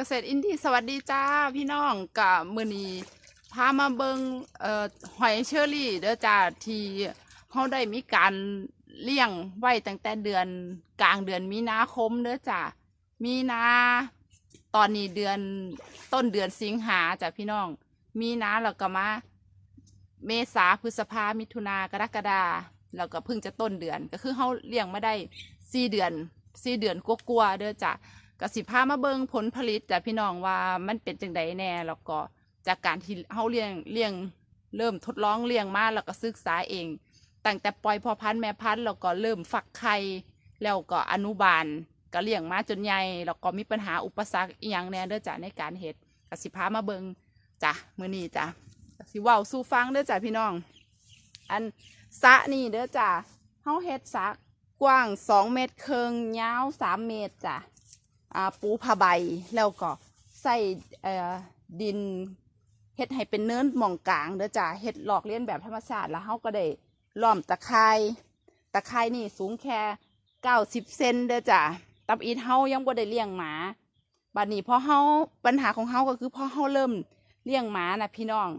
เกษตรอินดี้สวัสดีจ้าพี่น้องกับมือนีพามาเบิงเอ่อหอยเชอรี่เด้อจ้าที่เขาได้มีการเลี้ยงไว้ตั้งแต่เดือนกลางเดือนมีนาคมเด้อจ้ามีนาตอนนี้เดือนต้นเดือนสิงหาจ้ะพี่น้อง มีนาแล้วก็มา เมษาพฤษภามิถุนากรกฎาแล้วก็เพิ่งจะต้นเดือนก็คือเขาเลี้ยงมาได้สี่เดือนสี่เดือนกลัวๆเด้อจ้ะ กสิพามาเบิงผลผลิตจากพี่น้องว่ามันเป็นจังไดแน่แล้วก็จากการที่เฮาเลี้ยงเลี้ยงเริ่มทดลองเลี้ยงมาแล้วก็ศึกษาเองตั้งแต่ปล่อยพอพันธุ์แม่พันธุ์แล้วก็เริ่มฟักไข่แล้วก็อนุบาลก็เลี้ยงมาจนใหญ่แล้วก็มีปัญหาอุปสรรคอีหยังแน่เด้อจ้ะในการเฮ็ดกสิพามาเบิงจ้ะมื้อนี้จ้ะสิเว้าสู่ฟังเด้อจ้ะพี่น้อง อันสะนี่เด้อจ้ะเฮาเฮ็ดสระกว้างสองเมตรครึ่งยาวสามเมตรจ้ะ ปูผ้าใบแล้วก็ใส่ดินเฮ็ดให้เป็นเนินหมองกลางเด้อจ้าเฮ็ดหลอกเลียนแบบธรรมชาติแล้วเฮาก็ได้ล้อมตะไคร้ตะไคร้นี่สูงแค่เก้าสิบเซนเด้อจ้าตับอีทเฮายังบ่ได้เลี้ยงหมาบัดนี้พอเฮาปัญหาของเฮาก็คือพอเฮาเริ่มเลี้ยงหมานะพี่น้อง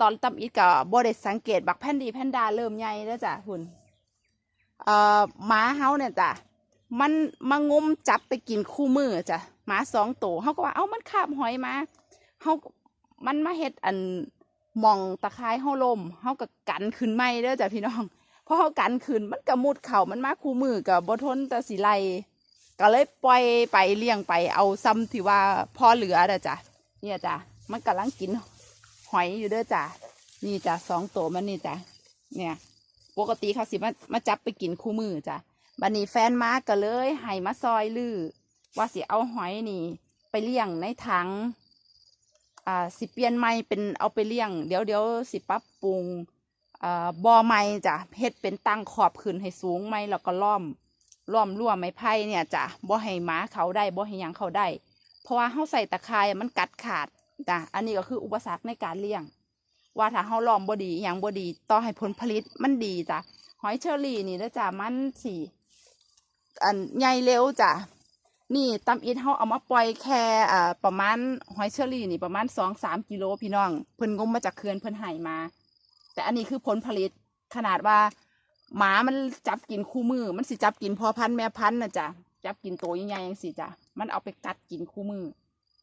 ตอนตับอีทก็บ่ได้สังเกตบักแพนดีแพนดาเริ่มใหญ่เด้อจ้าหุ่นเอ่อหมาเฮาเนี่ยจ้ะ มันมางมจับไปกินคู่มือจ้ะหมาสองตัวเขาก็ว่า เอ้ามันคาบหอยมาเขามันมาเฮ็ดอันมองตะไคร้เฮาลมเขาก็กันขึ้นไม่เด้อจ้ะพี่น้องพอเขากันขึ้นมันก็มุดเข่ามันมาคู่มือกับบทนต่สิไลก็เลยปล่อยไปเลี้ยงไปเอาซ้ำที่ว่าพอเหลือเด้อจ้ะเนี่ยจ้ะมันกำลังกินหอยอยู่เด้อจ้ะนี่จ้ะสองตัวมันนี่จ้ะเนี่ย ปกติเขาสิมามาจับไปกินคู่มือจ้ะ บันนี้แฟนมาก็เลยให้มาซอยลือว่าสิเอาหอยนี่ ไปเลี้ยงในถังอ่าสิเปลี่ยนใหม่เป็นเอาไปเลี้ยง เดี๋ยวเดี๋ยวสิปรับปรุงอ่าบ่อใหม่จ้ะเฮ็ดเป็นตั้งขอบขึ้นให้สูงใหม่แล้วก็ล้อมล้อมรั้วไม้ไผ่เนี่ยจ้ะบ่ให้หมาเขาได้บ่ให้ยังเขาได้ เพราะว่าเฮาใส่ตะไคร้มันกัดขาดจ้ะอันนี้ก็คืออุปสรรคในการเลี้ยง ว่าถ้าเฮาล้อมบ่ดีอหยังบ่ดีต่อให้ผลผลิตมันดีจ้ะหอยเชอรี่นี่นะจ้ะมันสี อันใหญ่เร็วจ้ะนี่ตำอิดเขาเอามาปล่อยแค่อ่าประมาณหอยเชอรี่นี่ประมาณสองสามกิโลพี่น้อง เพิ่นงมมาจากเขื่อนเพิ่นใหายมา แต่อันนี้คือผลผลิตขนาดว่า หมามันจับกินคู่มือ มันสิจับกินพอพันแม่พันนะจ้ะจับกินโตวใหญ่ๆยังสิจ้ะมันเอาไปกัดกินคู่มือ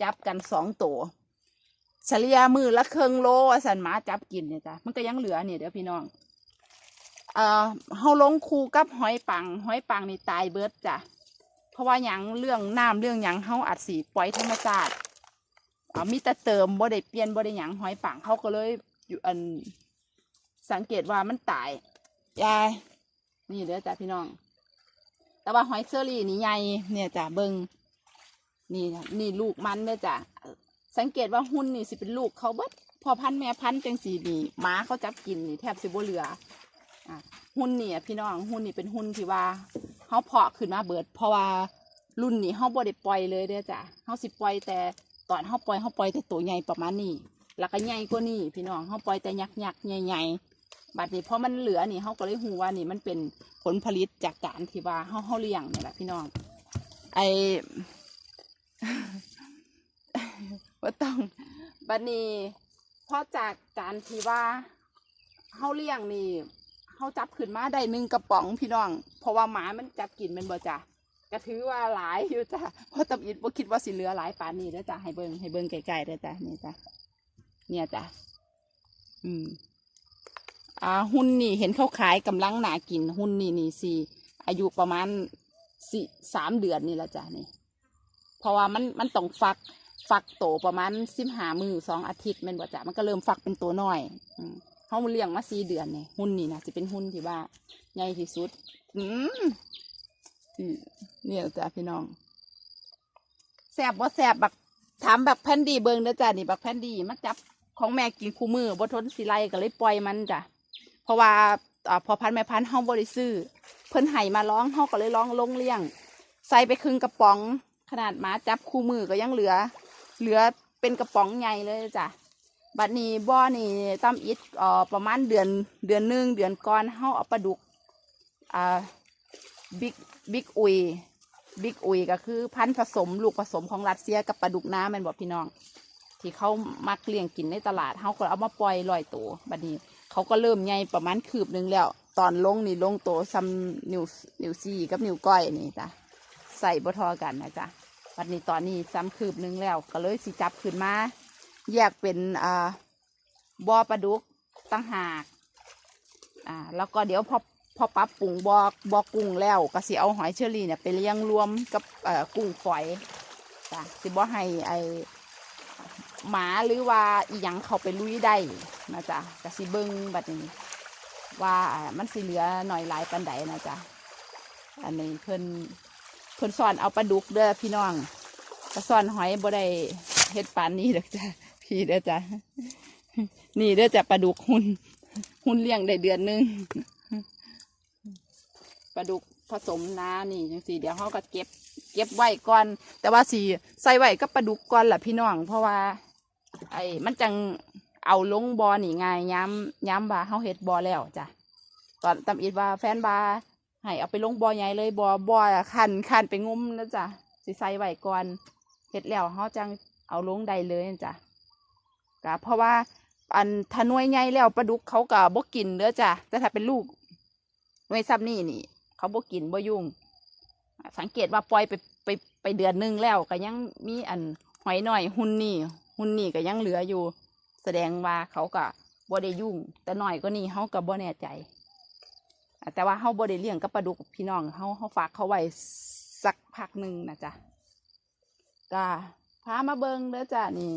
จับกันสองตัวเฉลี่ยมือละเครึ่งโลสันหมาจับกินเนี่ยจ้ะมันก็ยังเหลือเนี่ยเดี๋ยวพี่น้อง เอ่อเฮาลงคูกับหอยปัง หอยปังนี่ตายเบิดจ้ะ เพราะว่าหยังเรื่องน้ำเรื่องหยังเฮาอัดสีปล่อยธรรมชาติเอามีแต่เติมบ่ได้เปลี่ยนบ่ได้หยังหอยปังเขาก็เลยอยู่อันสังเกตว่ามันตายยายนี่เด้อจ้ะพี่น้อง แต่ว่าหอยเชอรี่นี่ใหญ่เนี่ยจ้ะเบิงนี่นี่ลูกมันเด้อจ้ะสังเกตว่าหุ่นนี่สิเป็นลูกเขาเบิดพอพันแม่พันจังสีนี่หมาเขาจับกินนี่แทบสิบ่เหลือ หุ้นนี่พี่น้องหุ้นนี่เป็นหุ้นที่ว่าเขาเพาะขึ้นมาเบิด เพราะว่ารุ่นนี้เขาบ่ได้ปล่อยเลยเด้อจ้ะเขาสิปล่อยแต่ตอนเขาปล่อยเขาปล่อยแต่ตัวใหญ่ประมาณนี้แล้วก็ใหญ่กว่านี้พี่น้องเขาปล่อยแต่ยักษ์ยักษ์ใหญ่ๆบัดนี้เพอมันเหลือนี่เขาก็เลยหูว่านี่มันเป็นผลผลิตจากการที่ว่าเขาเขาเลี้ยงนี่แหละพี่น้อง ไอว่าต้องบัดนี้พอจากการที่ว่าเขาเลี้ยงนี่ เขาจับขึ้นมาได้หนึ่งกระป๋องพี่น้อง เพราะว่าหมามันจับกินมันบ่จ้ะก็ถือว่าหลายอยู่จ้ะเพราะตำอิดบ่คิดว่าสิเหลือหลายปานนี้แล้วจ้ะให้เบิ่งให้เบิ่งไกลๆเด้อจ้ะนี่จ้ะเนี่ยจ้ะอืมอ่าหุ้นนี่เห็นเขาขายกำลังหนากิน หุ้นนี่นี่สี่อายุประมาณสี่สามเดือนนี่ละจ้ะนี่ เพราะว่ามันมันต้องฟักฟักโตประมาณสิบหามือสองอาทิตย์ม่นบ่จ้ะมันก็เริ่มฟักเป็นตัวน้อย อืม เขาเลี้ยงมาสี่เดือนเนี่ยหุ้นนี่นะจะเป็นหุ้นที่ว่าใหญ่ที่สุด อืมเนี่ยจ้ะพี่น้องแซบบ่แซบบักถามบักแพนดีเบิงเด้อจ้ะนี่บักแพนดีมันจับของแม่กินคู่มือบ่ทนสิไลก็เลยปล่อยมันจ้ะเพราะว่าอพอพันแม่พันธุ์เฮาบ่ได้ซื้อเพิ่นให้มาร้องเฮาก็เลยร้องลงเลี้ยง ใส่ไปครึ่งกระป๋อง ขนาดหมาจับคู่มือก็ยังเหลือ เหลือเป็นกระป๋องใหญ่เลยจ้ะ บัดนี้บ่อนี่ตั้มอิดอ่อประมาณเดือนเดือนหนึ่งเดือนก่อนเฮาเอาปลาดุกอ่าบิ๊กบิ๊กอุยบิ๊กอุยก็คือพันธุ์ผสมลูกผสมของรัสเซียกับปลาดุกน้ำแมันบอกพี่น้อง ที่เขามักเลี้ยงกินในตลาดเขาก็เอามาปล่อยลอยตัวบัดนี้ เขาก็เริ่มใหญ่ประมาณคืบหนึ่งแล้ว ตอนลงนี่ลงโตซ้ำนิวนิวซีกับนิวก้อยนี่จ้ะใส่บ่ทอกันนะจ๊ะบัดนี้ตอนนี้ซ้ำคืบหนึ่งแล้ว ก็เลยสิจับขึ้นมา แยกเป็นอ่าบอปลาดุกตั้งหากอ่าแล้วก็เดี๋ยวพอพอปรับปรุงบอบอกุ้งแล้วก็สิเอาหอยเชอรี่เนี่ยไปเลี้ยงรวมกับเอ่อกุ้งฝอยจ้ะสิบ่ให้ไอหมาหรือว่าอีหยังเขาไปลุยได้นะจ๊ะกสิเบิงแบัดนี้ ว่ามันสิเหลือหน่อยหลายปันใดนะจ๊ะอันนี้เพิ่นเพิ่นสอนเอาปลาดุกเด้อพี่น้องก็สอนหอยบ่ได้เฮ็ดปานนี้เด้อจ้ะ พี่เด้อจ้ะนี่เด้อจ้ะปลาดุกหุ่นหุ่นเลี้ยงได้เดือนหนึงปลาดุกผสมน้านี่จังซี่เดี๋ยวเขาก็เก็บ เก็บไว้ก่อน แต่ว่าสีใส่ไว้กับปลาดุกก่อนแหละพี่น้อง เพราะว่า ไอ้มันจังเอาลงบอนี่ง่ายย้ำย้ำบาเฮาเฮ็ดบอแล้วจ้ะตอนตำอีดว่าแฟนบาให้เอาไปลงบอใหญ่เลยบอบอคันคันไปงุ้มนะจ้ะสิใส่ไว้ก่อนเฮ็ดแล้วเฮาจังเอาลงได้เลยนะ จ้ะก็เพราะว่าอันถ้าหน่วยใหญ่แล้วปลาดุกเขาก็บ่กินเด้อจ้ะแต่ถ้าเป็นลูกหน่วยซ้ำนี่นี่ เขาบ่กินบ่ยุ่ง สังเกตว่าปล่อยไปไปไปเดือนหนึงแล้วก็ยังมีอันหอยหน่อยหุ่นนี่ หุ่นนี่ก็ยังเหลืออยู่ แสดงว่าเขาก็บ่ได้ยุ่ง แต่หน่อยก็นี่เขาก็บ่แน่ใจ แต่ว่าเขาบ่ได้เลี้ยงกับปลาดุกพี่น้องเขาเขาฝากเขาไว้สักพักหนึ่งนะจ๊ะก็พามาเบิงเด้อจ้ะนี่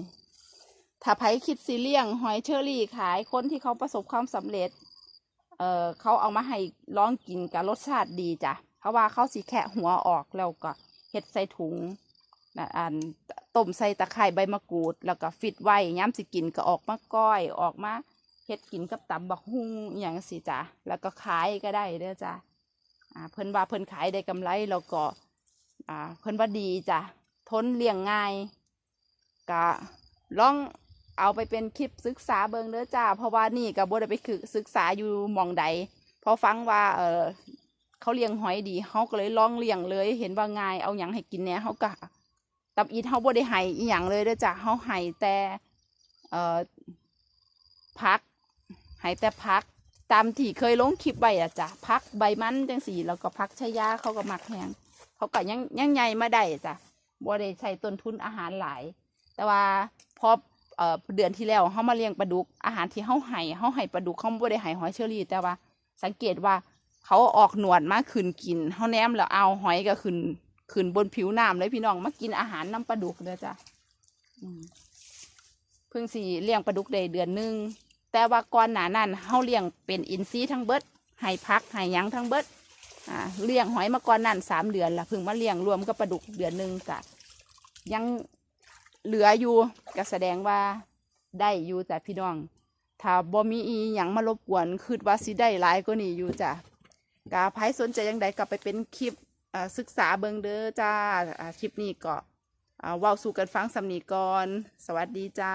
ถ้าไผคิดสิเลี้ยง หอยเชอรี่ขายคนที่เขาประสบความสำเร็จ เอ่อเขาเอามาให้ลองกินกับรสชาติดีจ้ะเพราะว่าเขาสีแคะหัวออกแล้วก็เฮ็ดใส่ถุงนะอันต้มใส่ตะไคร้ใบมะกรูด แล้วก็ฟิตไว้ย้ำสิกินก็ออกมาก้อยออกมาเฮ็ดกินกับตำบักฮุ่งอย่างสิจ้ะแล้วก็ขายก็ได้เด้อจ้ะอ่าเพิ่นว่าเพิ่นขายได้กำไรแล้วก็อ่าเพิ่นว่าดีจ้ะทนเลี้ยงง่ายก็ลอง เอาไปเป็นคลิปศึกษาเบิงเด้อจ้า เพราะว่านี่ก็บ่ได้ไปคือศึกษาอยู่มองใดพอฟังว่าเออเขาเลี้ยงหอยดีเขาก็เลยลองเลี้ยงเลย เห็นว่าง่ายเอาหยังให้กินเนี่ยเขาก็ตับอีทเขาบ่ได้ให้อีหยังเลยเด้อจ้ะเขาให้แต่เออพักให้แต่พักตามที่เคยลงคลิปไว้อะจ้ะพักใบมันจังสีแล้วก็พักชายาเขาก็มักแหงเขาก็ยังยังใหญ่มาได้จ้ะบ่ได้ใช้ต้นทุนอาหารหลาย แต่ว่าพอ เดือนที่แล้วเขามาเลี้ยงปลาดุก อาหารที่เขาให้เขาให้ปลาดุกเขาบ่ได้ให้หอยเชอรี่ แต่ว่า สังเกตว่าเขาออกหนวดมาขึ้นกินเขาแนมแล้วเอาหอยก็ขึ้นขึ้นบนผิวน้ำเลยพี่น้องมากินอาหารน้ำปลาดุกเด้อจ้ะเพิ่งสี่เลี้ยงปลาดุกได้เดือนหนึ่งแต่ว่าก่อนหนานั้นเขาเลี้ยงเป็นอินทรีย์ทั้งเบิดให้พักให้ยังทั้งเบิดอ่าเลี้ยงหอยมาก่อนนั้นสามเดือนละเพิ่งมาเลี้ยงรวมกับปลาดุกเดือนหนึ่งกะยัง เหลืออยู่ก็แสดงว่าได้อยู่จ้ะพี่น้อง ถ้าบ่มีอีหยังมารบกวนคืดว่าสิได้หลายก็นี่อยู่จ้ะกาไผสนใจยังใดกลับไปเป็นคลิปอ่าศึกษาเบิงเด้อจ้าอ่าคลิปนี้ก็อ่าว้าสู่กันฟังสำนีก่อน สวัสดีจ้า